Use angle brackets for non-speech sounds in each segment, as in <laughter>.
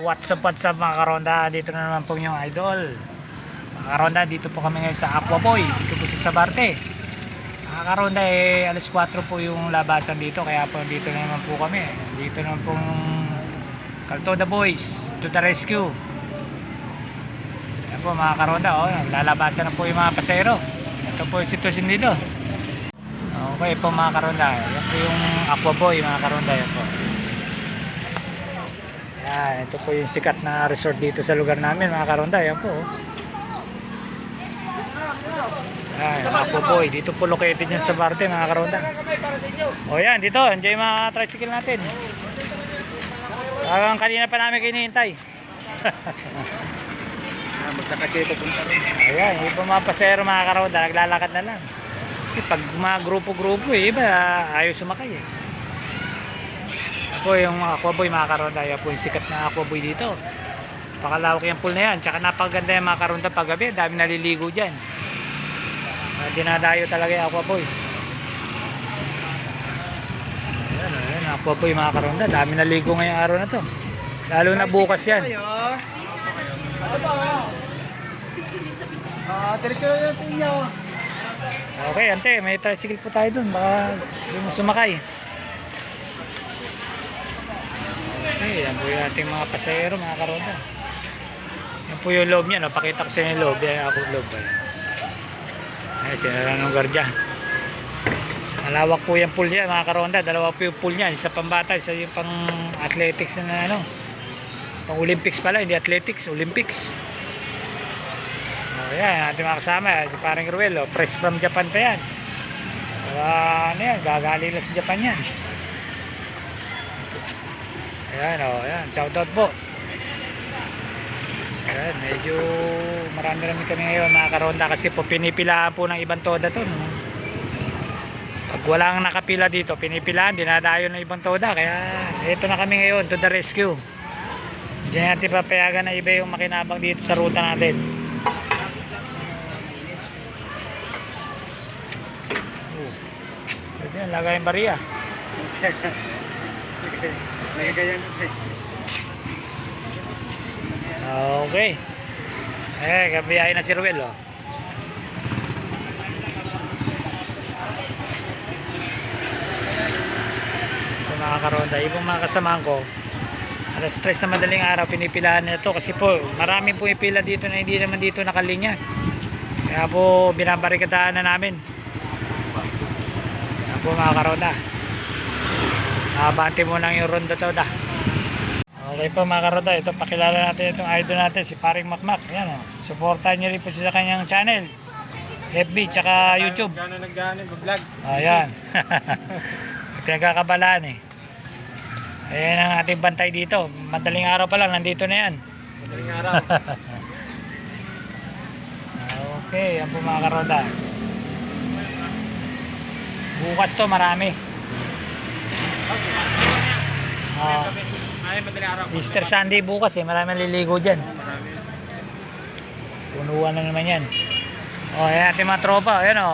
What's up, what's up mga karonda? Dito na naman po yung idol. Mga karonda, dito po kami ngayon sa Aquaboy. Dito po sa Sabarte. Mga karonda, eh, alas 4 po yung labasan dito. Kaya po dito na naman po kami. Dito naman pong Kaltoda Boys to the rescue. Ayan po mga karonda, oh, lalabasan na po yung mga pasero. Ito po yung sitwasyon dito. Okay po mga karonda. Yan po yung Aquaboy mga karonda. Yan po. Yan, ito po yung sikat na resort dito sa lugar namin mga karonda. Yan po. oh. Yan, Aquaboy. Dito po located yan sa Barte mga karonda. O yan, dito. Enjoy yung mga tricycle natin. Parang kanina pa namin kinihintay. Ah, magkakakita rin. Ayan, yung mga pasero mga karonda, naglalakad na lang. Kasi pag mga grupo-grupo, eh, iba ayaw sumakay eh. Ako yung aquaboy mga karonda, yan po yung sikat na aquaboy dito. Pakalawak yung pool na yan, tsaka napaganda yung mga karonda paggabi, dami naliligo dyan. Dinadayo talaga yung aquaboy. Ayan, ayan, aquaboy mga karonda, dami naligo ngayong araw na to. Lalo na bukas yan. Ano? Ah. Okay, ante, may tricycle po tayo dun. Baka sum- sumakay. Okay, yan po yung ating mga pasahero, mga karoda. Yan po yung loob niya, no? Pakita ko sa inyo loob. Yan ako loob. Ayan, Ayan sinara ng gardya. Malawak po yung pool niya, mga karonda. Dalawa po yung pool niya. Isa pang isa yung pang athletics na ano. Pang Olympics pala, hindi athletics, Olympics. Oh, yan, ating mga kasama, si paring Ruel, oh, press from Japan pa yan. Uh, ano yan, gagali lang sa Japan yan. Ayan, oh, ayan, shout out po. Ayan, medyo marami-rami kami ngayon mga karonda kasi po pinipilaan po ng ibang toda to. No? Pag walang nakapila dito, pinipilaan, dinadayo ng ibang toda. Kaya ito na kami ngayon, to the rescue. Diyan natin papayagan na iba yung makinabang dito sa ruta natin. Oh. Pwede yan, lagay yung bariya. <laughs> Okay. Eh, kabiyahin na si Ruel, oh. Ito mga karonda, ibang mga kasamahan ko, alas stress na madaling araw, pinipilahan na ito kasi po, marami po ipila dito na hindi naman dito nakalinya. Kaya po, binabarikadahan na namin. Yan po mga karonda. Nakabante mo lang yung ronda to da. Okay po mga karoda, ito pakilala natin itong idol natin si Paring Makmak. Yan o. Suportahan niyo rin po siya sa kanyang channel. FB tsaka YouTube. Gano'n nag-gano'n, vlog. Ayan. <laughs> Pinagkakabalaan eh. Ayan ang ating bantay dito. Madaling araw pa lang, nandito na yan. Madaling araw. <laughs> Okay, yan po mga karoda. Bukas to marami. Ah, madaling araw. Easter Sunday bukas eh, marami naliligo dyan. Punuan na naman yan. Oh, ayan ating mga tropa. Ayan o,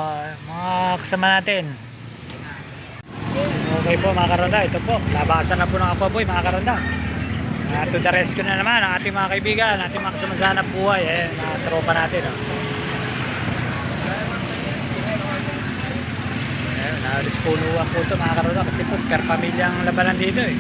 mga kasama natin. Okay po mga karonda. Ito po, labasan na po ng Aquaboy mga karonda. Uh, to the rescue na naman ang ating mga kaibigan, ating mga kasama sa buhay. Ayan, mga tropa natin. O. Naalis punuan po ito mga karonda. Kasi po, per pamilya ang labanan dito eh.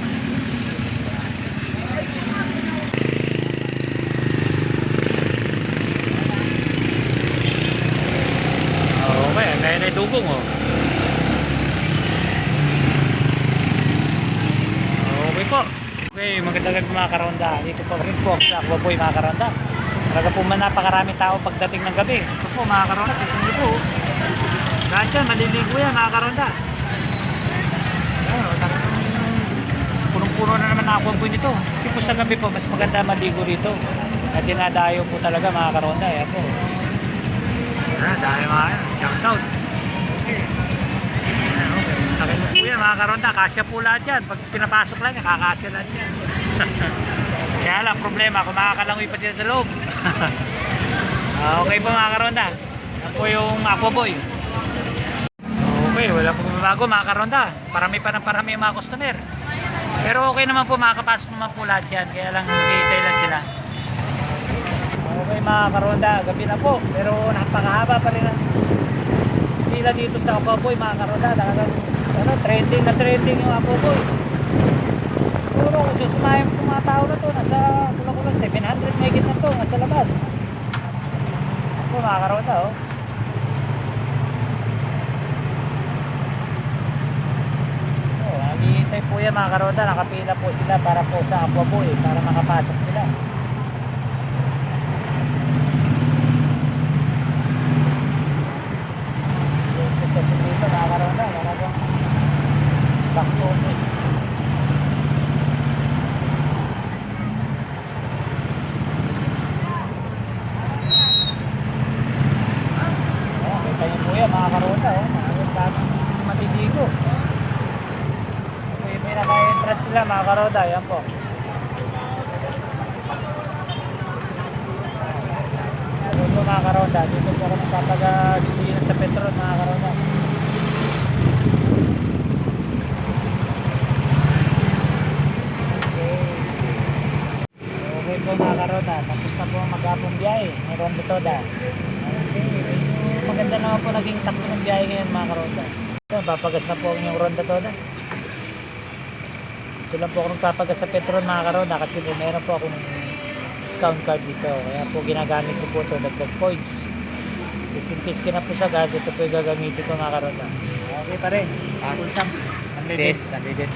Okay, ang kaya na idugong oh. Okay po. Okay, magandang mga karonda. Dito po rin po sa Aquaboy mga karonda. Talaga po man napakarami tao pagdating ng gabi. Ito po mga karonda, niyo po. Lahat yan, maliligo yan mga karonda. Ayan, oh, punong-puno na naman Aquaboy nito. Kasi po sa gabi po, mas maganda maligo dito. At dinadayo po talaga mga karonda. Ayan po. Ah, dahil mga yan. Shout out. Ayan, okay. Takin po yan mga karonda. Kasya po lahat yan. Pag pinapasok lang kakasya lahat yan. <laughs> Kaya lang problema, kung makakalangoy pa sila sa loob. <laughs> Ah, okay po mga karonda. Yan yung Aquaboy. Po bago mga karonda. Parami pa ng parami yung mga customer. Pero okay naman po, makakapasok naman po lahat yan. Kaya lang, hintay na. Okay mga karonda, gabi na po. Pero napakahaba pa rin ang pila dito sa Apoboy mga karonda. Ano, trending na trending yung Apoboy. Siguro kung susumayan po mga tao na to, nasa kulang-kulang 700 megit na to, nasa labas. Ako mga karonda. Oh, po yan mga karonda, nakapila po sila para po sa Aquaboy, para makapasok sila. Yung sitwasyon dito mga karonda, talagang baksones. Oh, kita niyo po yan mga karonda, oh. Mga daming matitigo. Ito yung pinaka-entrance nila mga karoda, yan po. Ito po mga karoda, dito po kami kapag-silinan sa Petron mga karoda. Okay. Po mga tapos na po ang mag-apong biyahe ni Rondo Toda. Okay, maganda naman po naging takbo ng biyahe ngayon mga karoda. Papagas na po ang inyong Rondo Toda. Ito lang po ako nagpapagas sa Petron mga karoda kasi po meron po akong discount card dito. Kaya po ginagamit ko po ito, dagdag points. Just in case na po sa gas, ito po yung gagamitin ko mga karoda. Okay pa rin. Ah, Full tank. Unleaded. Sis, unleaded.